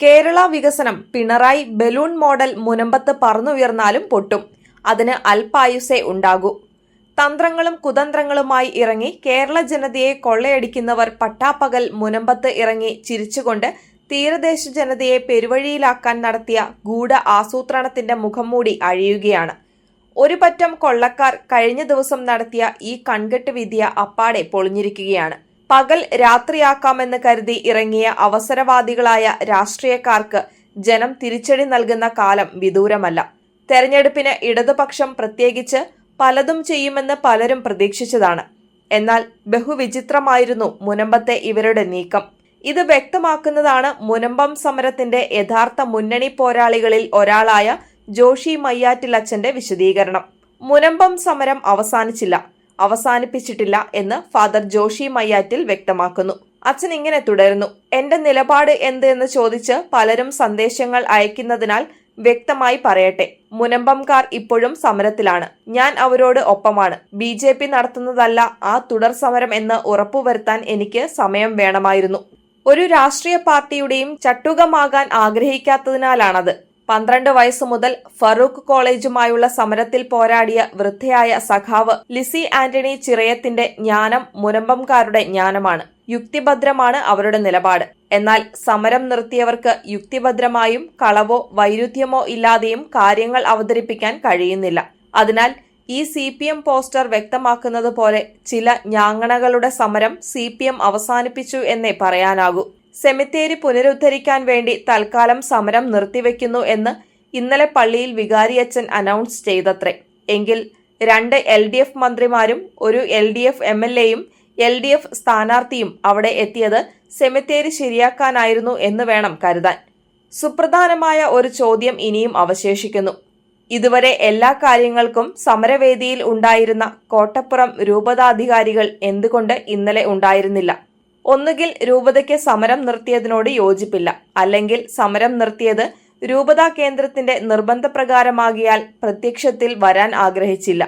കേരള വികസനം Pinarayi balloon model മുനമ്പത്ത് പറന്നുയർന്നാലും പൊട്ടും. അതിന് അൽപായുസേ ഉണ്ടാകൂ. തന്ത്രങ്ങളും കുതന്ത്രങ്ങളുമായി ഇറങ്ങി കേരള ജനതയെ കൊള്ളയടിക്കുന്നവർ പട്ടാപ്പകൽ മുനമ്പത്ത് ഇറങ്ങി ചിരിച്ചുകൊണ്ട് തീരദേശ ജനതയെ പെരുവഴിയിലാക്കാൻ നടത്തിയ ഗൂഢ ആസൂത്രണത്തിന്റെ മുഖംമൂടി അഴിയുകയാണ്. ഒരു പറ്റം കൊള്ളക്കാർ കഴിഞ്ഞ ദിവസം നടത്തിയ ഈ കൺകെട്ട് വിദ്യ അപ്പാടെ പൊളിഞ്ഞിരിക്കുകയാണ്. പകൽ രാത്രിയാക്കാമെന്ന് കരുതി ഇറങ്ങിയ അവസരവാദികളായ രാഷ്ട്രീയക്കാർക്ക് ജനം തിരിച്ചടി നൽകുന്ന കാലം വിദൂരമല്ല. തെരഞ്ഞെടുപ്പിന് ഇടതുപക്ഷം പ്രത്യേകിച്ച് പലതും ചെയ്യുമെന്ന് പലരും പ്രതീക്ഷിച്ചതാണ്. എന്നാൽ ബഹുവിചിത്രമായിരുന്നു മുനമ്പത്തെ ഇവരുടെ നീക്കം. ഇത് വ്യക്തമാക്കുന്നതാണ് മുനമ്പം സമരത്തിന്റെ യഥാർത്ഥ മുന്നണി പോരാളികളിൽ ഒരാളായ ജോഷി മയ്യാറ്റിലച്ചന്റെ വിശദീകരണം. മുനമ്പം സമരം അവസാനിച്ചില്ല. അവസാനിപ്പിച്ചിട്ടില്ല എന്ന് ഫാദർ ജോഷി മയ്യാറ്റിൽ വ്യക്തമാക്കുന്നു. അച്ഛൻ ഇങ്ങനെ തുടരുന്നു. എന്റെ നിലപാട് എന്ത് എന്ന് ചോദിച്ച് പലരും സന്ദേശങ്ങൾ അയക്കുന്നതിനാൽ വ്യക്തമായി പറയട്ടെ. മുനമ്പംകാർ ഇപ്പോഴും സമരത്തിലാണ്. ഞാൻ അവരോട് ഒപ്പമാണ്. ബി ജെ പി നടത്തുന്നതല്ല ആ തുടർ സമരം എന്ന് ഉറപ്പുവരുത്താൻ എനിക്ക് സമയം വേണമായിരുന്നു. ഒരു രാഷ്ട്രീയ പാർട്ടിയുടെയും ചട്ടുകമാകാൻ ആഗ്രഹിക്കാത്തതിനാലാണത്. പന്ത്രണ്ട് വയസ്സു മുതൽ ഫറൂഖ് കോളേജുമായുള്ള സമരത്തിൽ പോരാടിയ വൃദ്ധയായ സഖാവ് ലിസി ആന്റണി ചിറയത്തിന്റെ ജ്ഞാനം മുനമ്പംകാരുടെ ജ്ഞാനമാണ്. യുക്തിഭദ്രമാണ് അവരുടെ നിലപാട്. എന്നാൽ സമരം നിർത്തിയവർക്ക് യുക്തിഭദ്രമായും കളവോ വൈരുദ്ധ്യമോ ഇല്ലാതെയും കാര്യങ്ങൾ അവതരിപ്പിക്കാൻ കഴിയുന്നില്ല. അതിനാൽ ഈ സി പി എം പോസ്റ്റർ വ്യക്തമാക്കുന്നത് പോലെ ചില ഞാങ്ങണകളുടെ സമരം സി പി എം അവസാനിപ്പിച്ചു എന്നേ പറയാനാകൂ. സെമിത്തേരി പുനരുദ്ധരിക്കാൻ വേണ്ടി തൽക്കാലം സമരം നിർത്തിവെക്കുന്നു എന്ന് ഇന്നലെ പള്ളിയിൽ വികാരിയച്ചൻ അനൗൺസ് ചെയ്തത്രേ. എങ്കിൽ രണ്ട് എൽ ഡി എഫ് മന്ത്രിമാരും ഒരു L D F M L എയും എൽ ഡി എഫ് സ്ഥാനാർത്ഥിയും അവിടെ എത്തിയത് സെമിത്തേരി ശരിയാക്കാനായിരുന്നു എന്ന് വേണം കരുതാൻ. സുപ്രധാനമായ ഒരു ചോദ്യം ഇനിയും അവശേഷിക്കുന്നു. ഇതുവരെ എല്ലാ കാര്യങ്ങൾക്കും സമരവേദിയിൽ ഉണ്ടായിരുന്ന കോട്ടപ്പുറം രൂപതാധികാരികൾ എന്തുകൊണ്ട് ഇന്നലെ ഉണ്ടായിരുന്നില്ല? ഒന്നുകിൽ രൂപതയ്ക്ക് സമരം നിർത്തിയതിനോട് യോജിപ്പില്ല. അല്ലെങ്കിൽ സമരം നിർത്തിയത് രൂപതാ കേന്ദ്രത്തിന്റെ നിർബന്ധപ്രകാരമാകിയാൽ പ്രത്യക്ഷത്തിൽ വരാൻ ആഗ്രഹിച്ചില്ല.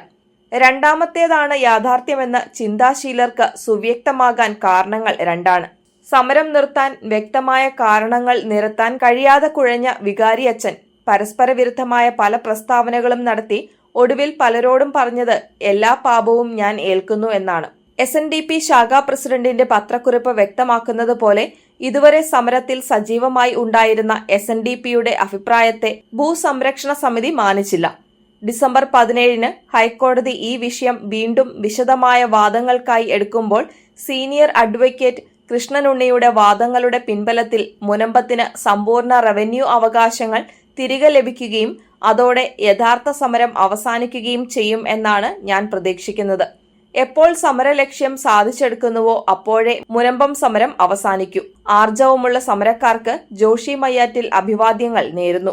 രണ്ടാമത്തേതാണ് യാഥാർത്ഥ്യമെന്ന് ചിന്താശീലർക്ക് സുവ്യക്തമാകാൻ കാരണങ്ങൾ രണ്ടാണ്. സമരം നിർത്താൻ വ്യക്തമായ കാരണങ്ങൾ നിരത്താൻ കഴിയാതെ കുഴഞ്ഞ വികാരി അച്ഛൻ പരസ്പര വിരുദ്ധമായ പല പ്രസ്താവനകളും നടത്തി ഒടുവിൽ പലരോടും പറഞ്ഞത് എല്ലാ പാപവും ഞാൻ ഏൽക്കുന്നു എന്നാണ്. എസ് എൻ ഡി പി ശാഖാ പ്രസിഡന്റിന്റെ പത്രക്കുറിപ്പ് വ്യക്തമാക്കുന്നത് പോലെ ഇതുവരെ സമരത്തിൽ സജീവമായി ഉണ്ടായിരുന്ന എസ് എൻ ഡി പിയുടെ അഭിപ്രായത്തെ ഭൂസംരക്ഷണ സമിതി മാനിച്ചില്ല. ഡിസംബർ പതിനേഴിന് ഹൈക്കോടതി ഈ വിഷയം വീണ്ടും വിശദമായ വാദങ്ങൾക്കായി എടുക്കുമ്പോൾ സീനിയർ അഡ്വക്കേറ്റ് കൃഷ്ണനുണ്ണിയുടെ വാദങ്ങളുടെ പിൻബലത്തിൽ മുനമ്പത്തിന് സമ്പൂർണ റവന്യൂ അവകാശങ്ങൾ തിരികെ ലഭിക്കുകയും അതോടെ യഥാർത്ഥ സമരം അവസാനിക്കുകയും ചെയ്യും എന്നാണ് ഞാൻ പ്രതീക്ഷിക്കുന്നത്. എപ്പോൾ സമരലക്ഷ്യം സാധിച്ചെടുക്കുന്നുവോ അപ്പോഴേ മുനമ്പം സമരം അവസാനിക്കൂ. ആർജവമുള്ള സമരക്കാർക്ക് ജോഷി മയ്യാറ്റിൽ അഭിവാദ്യങ്ങൾ നേരുന്നു.